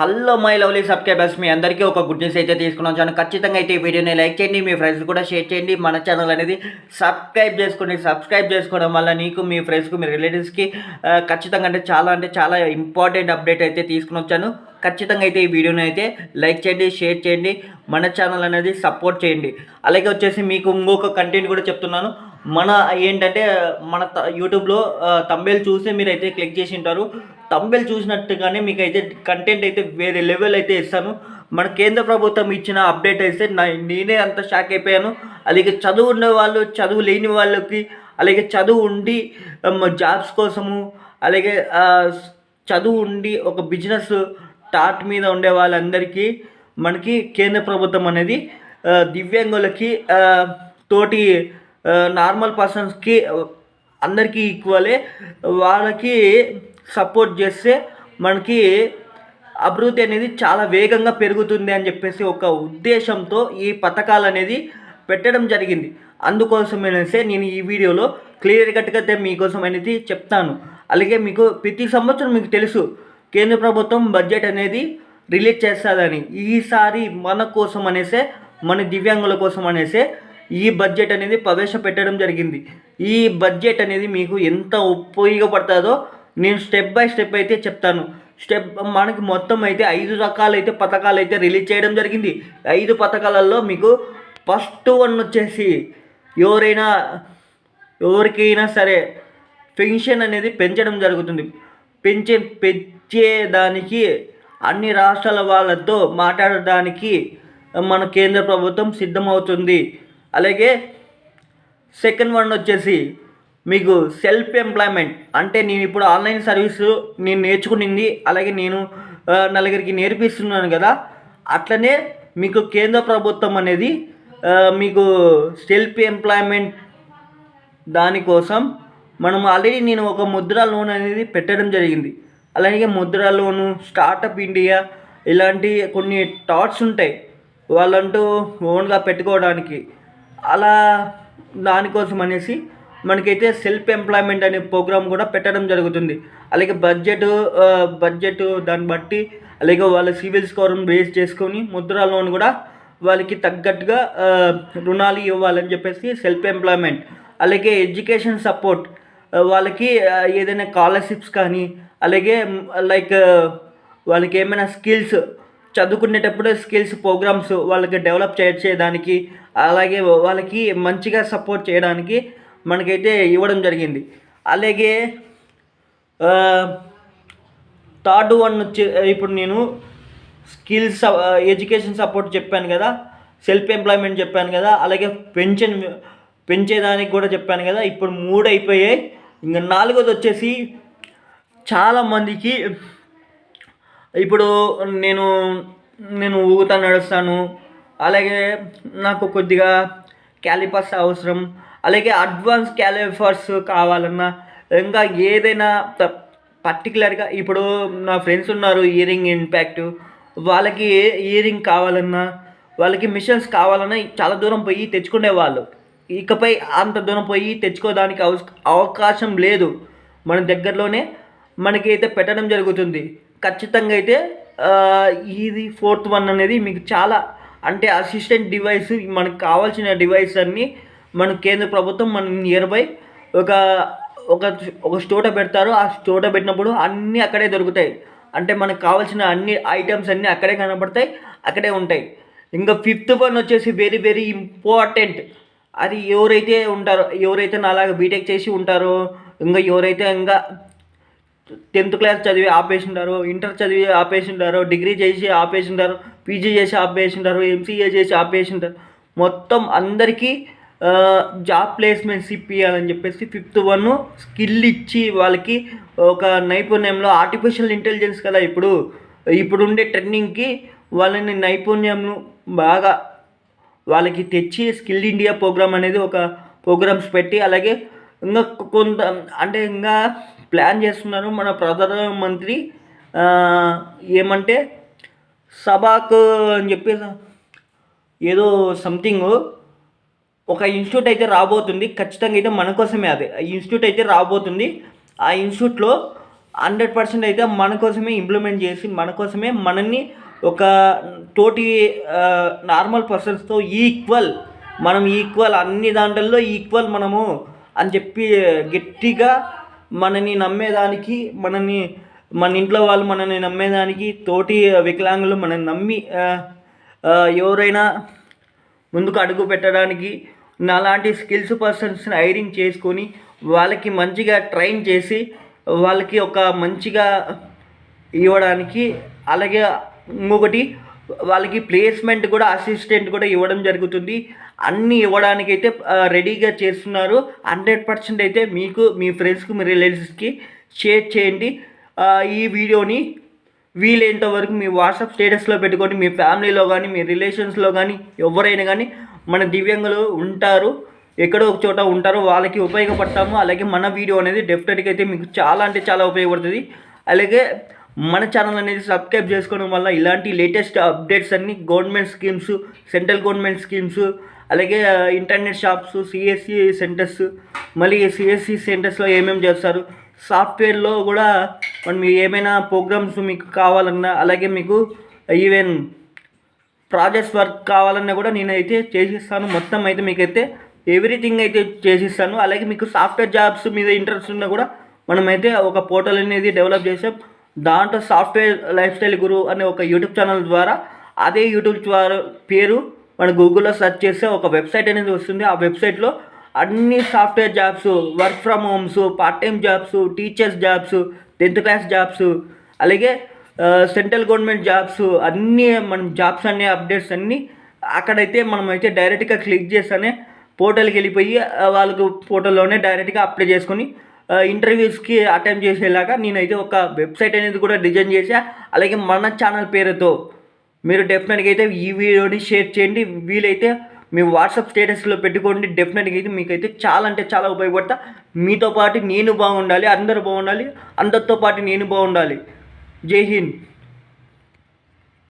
Hello my lovely subscribers మీ అందరికీ ఒక గుడ్ న్యూస్ అయితే తీసుకుని వచ్చాను ఖచ్చితంగా అయితే ఈ వీడియోని లైక్ చేయండి మీ ఫ్రెండ్స్ కూడా షేర్ చేయండి మన ఛానల్ అనేది సబ్స్క్రైబ్ చేసుకోండి సబ్స్క్రైబ్ చేసుకోవడం వల్ల నీకు మీ ఫ్రెండ్స్కి మీ రిలేటివ్స్కి ఖచ్చితంగా అంటే చాలా అంటే చాలా ఇంపార్టెంట్ అప్డేట్ అయితే తీసుకుని వచ్చాను. ఖచ్చితంగా అయితే ఈ వీడియోని అయితే లైక్ చేయండి షేర్ చేయండి మన ఛానల్ అనేది సపోర్ట్ చేయండి. అలాగే వచ్చేసి మీకు ఇంకొక కంటెంట్ కూడా చెప్తున్నాను. మన ఏంటంటే మన త- యూట్యూబ్లో తంబేల్ చూసి మీరు అయితే క్లిక్ చేసి ఉంటారు. తంబేల్ చూసినట్టుగానే మీకు అయితే కంటెంట్ అయితే వేరే లెవెల్ అయితే ఇస్తాను. మన కేంద్ర ప్రభుత్వం ఇచ్చిన అప్డేట్ అయితే నా నేనే అంత షాక్ అయిపోయాను. అలాగే చదువు ఉన్న వాళ్ళు చదువు లేని వాళ్ళకి అలాగే చదువు ఉండి జాబ్స్ కోసము అలాగే చదువు ఉండి ఒక బిజినెస్ టాట్ మీద ఉండే వాళ్ళందరికీ మనకి కేంద్ర ప్రభుత్వం అనేది దివ్యాంగులకి తోటి నార్మల్ పర్సన్స్కి అందరికీ ఈక్వలే వాళ్ళకి సపోర్ట్ చేస్తే మనకి అభివృద్ధి అనేది చాలా వేగంగా పెరుగుతుంది అని చెప్పేసి ఒక ఉద్దేశంతో ఈ పథకాలు అనేది పెట్టడం జరిగింది. అందుకోసమేనైతే నేను ఈ వీడియోలో క్లియర్ కట్గా అయితే మీకోసం అనేది చెప్తాను. అలాగే మీకు ప్రతి సంవత్సరం మీకు తెలుసు కేంద్ర ప్రభుత్వం బడ్జెట్ అనేది రిలీజ్ చేస్తుందని. ఈసారి మన కోసం అనేసే మన దివ్యాంగుల కోసం అనేసే ఈ బడ్జెట్ అనేది ప్రవేశపెట్టడం జరిగింది. ఈ బడ్జెట్ అనేది మీకు ఎంత ఉపయోగపడుతుందో నేను స్టెప్ బై స్టెప్ అయితే చెప్తాను. స్టెప్ మనకి మొత్తం అయితే ఐదు రకాలైతే పథకాలు అయితే రిలీజ్ చేయడం జరిగింది. ఐదు పథకాలలో మీకు ఫస్ట్ వన్ వచ్చేసి ఎవరైనా ఎవరికైనా సరే పెన్షన్ అనేది పెంచడం జరుగుతుంది. పెంచే పెంచేదానికి అన్ని రాష్ట్రాల వాళ్ళతో మాట్లాడడానికి మన కేంద్ర ప్రభుత్వం సిద్ధమవుతుంది. అలాగే సెకండ్ వన్ వచ్చేసి మీకు సెల్ఫ్ ఎంప్లాయ్మెంట్. అంటే నేను ఇప్పుడు ఆన్లైన్ సర్వీస్ నేను నేర్చుకునింది అలాగే నేను నలుగురికి నేర్పిస్తున్నాను కదా. అట్లనే మీకు కేంద్ర ప్రభుత్వం అనేది మీకు సెల్ఫ్ ఎంప్లాయ్మెంట్ దానికోసం మనం ఆల్రెడీ నేను ఒక ముద్ర లోన్ అనేది పెట్టడం జరిగింది. అలాగే ముద్ర లోను స్టార్టప్ ఇండియా ఇలాంటి కొన్ని థాట్స్ ఉంటాయి. వాళ్ళంటూ ఓన్గా పెట్టుకోవడానికి. అలా దానికోసం అనేసి మనకైతే సెల్ఫ్ ఎంప్లాయ్మెంట్ అనే ప్రోగ్రామ్ కూడా పెట్టడం జరుగుతుంది. అలాగే బడ్జెట్ బడ్జెట్ దాన్ని బట్టి అలాగే వాళ్ళ సివిల్ స్కోర్ని బేస్ చేసుకొని ముద్ర లోన్ కూడా వాళ్ళకి తగ్గట్టుగా రుణాలు ఇవ్వాలని చెప్పేసి సెల్ఫ్ ఎంప్లాయ్మెంట్ అలాగే ఎడ్యుకేషన్ సపోర్ట్ వాళ్ళకి ఏదైనా స్కాలర్షిప్స్ కానీ అలాగే లైక్ వాళ్ళకి ఏమైనా స్కిల్స్ చదువుకునేటప్పుడు స్కిల్స్ ప్రోగ్రామ్స్ వాళ్ళకి డెవలప్ చేయడానికి అలాగే వాళ్ళకి మంచిగా సపోర్ట్ చేయడానికి మనకైతే ఇవ్వడం జరిగింది. అలాగే థర్డ్ వన్ వచ్చి ఇప్పుడు నేను స్కిల్స్ ఎడ్యుకేషన్ సపోర్ట్ చెప్పాను కదా సెల్ఫ్ ఎంప్లాయ్మెంట్ చెప్పాను కదా అలాగే పెన్షన్ పెంచేదానికి కూడా చెప్పాను కదా ఇప్పుడు మూడు అయిపోయాయి ఇంకా నాలుగోది వచ్చేసి చాలామందికి ఇప్పుడు నేను నేను ఊగుతా నడుస్తాను. అలాగే నాకు కొద్దిగా క్యాలిపర్స్ అవసరం. అలాగే అడ్వాన్స్ క్యాలిఫర్స్ కావాలన్నా ఇంకా ఏదైనా పర్టికులర్గా ఇప్పుడు నా ఫ్రెండ్స్ ఉన్నారు ఇయరింగ్ ఇంపాక్ట్. వాళ్ళకి ఇయరింగ్ కావాలన్నా వాళ్ళకి మిషన్స్ కావాలన్నా చాలా దూరం పోయి తెచ్చుకునే వాళ్ళు ఇకపై అంత దూరం పోయి తెచ్చుకోవడానికి అవకాశం లేదు. మన దగ్గరలోనే మనకి అయితే పెట్టడం జరుగుతుంది. ఖచ్చితంగా అయితే ఇది ఫోర్త్ వన్ అనేది మీకు చాలా అంటే అసిస్టెంట్ డివైస్ మనకు కావాల్సిన డివైస్ అన్నీ మన కేంద్ర ప్రభుత్వం మన నియర్ బై ఒక ఒక ఒక స్టోట పెడతారు. ఆ స్టోట పెట్టినప్పుడు అన్నీ అక్కడే దొరుకుతాయి. అంటే మనకు కావాల్సిన అన్ని ఐటమ్స్ అన్నీ అక్కడే కనబడతాయి అక్కడే ఉంటాయి. ఇంకా ఫిఫ్త్ వన్ వచ్చేసి వెరీ వెరీ ఇంపార్టెంట్ అది ఎవరైతే ఉంటారో ఎవరైతే నాలాగా బీటెక్ చేసి ఉంటారో ఇంకా ఎవరైతే ఇంకా టెన్త్ క్లాస్ చదివి ఆపేసింటారు ఇంటర్ చదివి ఆపేసింటారు డిగ్రీ చేసి ఆపేసింటారు పీజీ చేసి ఆపేసింటారు ఎంసీఏ చేసి ఆపేసింటారు మొత్తం అందరికీ జాబ్ ప్లేస్మెంట్స్ ఇప్పియాలని చెప్పేసి ఫిఫ్త్ వన్ స్కిల్ ఇచ్చి వాళ్ళకి ఒక నైపుణ్యంలో ఆర్టిఫిషియల్ ఇంటెలిజెన్స్ కదా ఇప్పుడు. ఇప్పుడుండే ట్రెండింగ్కి వాళ్ళని నైపుణ్యంను బాగా వాళ్ళకి తెచ్చి స్కిల్ ఇండియా ప్రోగ్రామ్ అనేది ఒక ప్రోగ్రామ్స్ పెట్టి అలాగే ఇంకా కొంత అంటే ఇంకా ప్లాన్ చేస్తున్నారు మన ప్రధానమంత్రి ఏమంటే సబాక్ అని చెప్పి ఏదో సంథింగ్ ఒక ఇన్స్టిట్యూట్ అయితే రాబోతుంది ఖచ్చితంగా అయితే మన కోసమే అది. ఆ ఇన్స్టిట్యూట్ అయితే రాబోతుంది ఆ ఇన్స్టిట్యూట్లో హండ్రెడ్ పర్సెంట్ అయితే మన కోసమే ఇంప్లిమెంట్ చేసి మన కోసమే మనల్ని ఒక తోటి నార్మల్ పర్సన్స్తో ఈక్వల్ మనం ఈక్వల్ అన్ని దాంట్లో ఈక్వల్ మనము అని చెప్పి గట్టిగా మనని నమ్మేదానికి మనని మన ఇంట్లో వాళ్ళు మనల్ని నమ్మేదానికి తోటి వికలాంగులు మనల్ని నమ్మి ఎవరైనా ముందుకు అడుగు పెట్టడానికి నాలాంటి స్కిల్స్ పర్సన్స్ని హైరింగ్ చేసుకొని వాళ్ళకి మంచిగా ట్రైన్ చేసి వాళ్ళకి ఒక మంచిగా ఇవ్వడానికి అలాగే ఇంకొకటి వాళ్ళకి ప్లేస్మెంట్ కూడా అసిస్టెంట్ కూడా ఇవ్వడం జరుగుతుంది. అన్నీ ఇవ్వడానికి అయితే రెడీగా చేస్తున్నారు. హండ్రెడ్ పర్సెంట్ అయితే మీకు మీ ఫ్రెండ్స్కి మీ రిలేటివ్స్కి షేర్ చేయండి. ఈ వీడియోని వీలైనంత వరకు మీ వాట్సాప్ స్టేటస్లో పెట్టుకొని మీ ఫ్యామిలీలో కానీ మీ రిలేషన్స్లో కానీ ఎవరైనా కానీ మన దివ్యాంగులు ఉంటారు. ఎక్కడో ఒక చోట ఉంటారో. వాళ్ళకి ఉపయోగపడతాము. అలాగే మన వీడియో అనేది డెఫినెట్గా అయితే మీకు చాలా అంటే చాలా ఉపయోగపడుతుంది. అలాగే మన ఛానల్ అనేది సబ్స్క్రైబ్ చేసుకోవడం వల్ల ఇలాంటి లేటెస్ట్ అప్డేట్స్ అన్ని government schemes central government schemes అలాగే internet shops C S C centres మళ్ళీ సిఎస్సి సెంటర్స్లో ఏమేమి చేస్తారు? సాఫ్ట్వేర్లో కూడా మనం ఏమైనా ప్రోగ్రామ్స్ మీకు కావాలన్నా అలాగే మీకు ఈవెన్ ప్రాజెక్ట్స్ వర్క్ కావాలన్నా కూడా నేనైతే చేసిస్తాను. మొత్తం అయితే మీకైతే ఎవ్రీథింగ్ అయితే చేసిస్తాను. అలాగే మీకు సాఫ్ట్వేర్ జాబ్స్ మీద ఇంట్రెస్ట్ ఉన్నా కూడా మనమైతే ఒక పోర్టల్ అనేది డెవలప్ చేసాం. దాంట్లో సాఫ్ట్వేర్ లైఫ్ స్టైల్ గురు అనే ఒక యూట్యూబ్ ఛానల్ ద్వారా అదే యూట్యూబ్ ద్వారా పేరు మన గూగుల్లో సెర్చ్ చేస్తే ఒక వెబ్సైట్ అనేది వస్తుంది. ఆ వెబ్సైట్లో అన్ని software jobs work from homes part time jobs teachers jobs tenth class jobs అలాగే సెంట్రల్ గవర్నమెంట్ జాబ్స్ అన్నీ మనం జాబ్స్ అన్ని అప్డేట్స్ అన్నీ అక్కడైతే మనం అయితే డైరెక్ట్గా క్లిక్ చేస్తేనే పోర్టల్కి వెళ్ళిపోయి వాళ్ళకు పోర్టల్లోనే డైరెక్ట్గా అప్లై చేసుకొని ఇంటర్వ్యూస్కి అటెంప్ట్ చేసేలాగా నేనైతే ఒక వెబ్సైట్ అనేది కూడా డిజైన్ చేసా అలాగే మన ఛానల్ పేరుతో మీరు డెఫినెట్గా అయితే ఈ వీడియోని షేర్ చేయండి. వీలైతే మీ వాట్సాప్ స్టేటస్లో పెట్టుకోండి. డెఫినెట్గా అయితే మీకైతే చాలా అంటే చాలా ఉపయోగపడతా. మీతో పాటు నేను బాగుండాలి అందరూ బాగుండాలి అందరితో పాటు నేను బాగుండాలి. జై హింద్.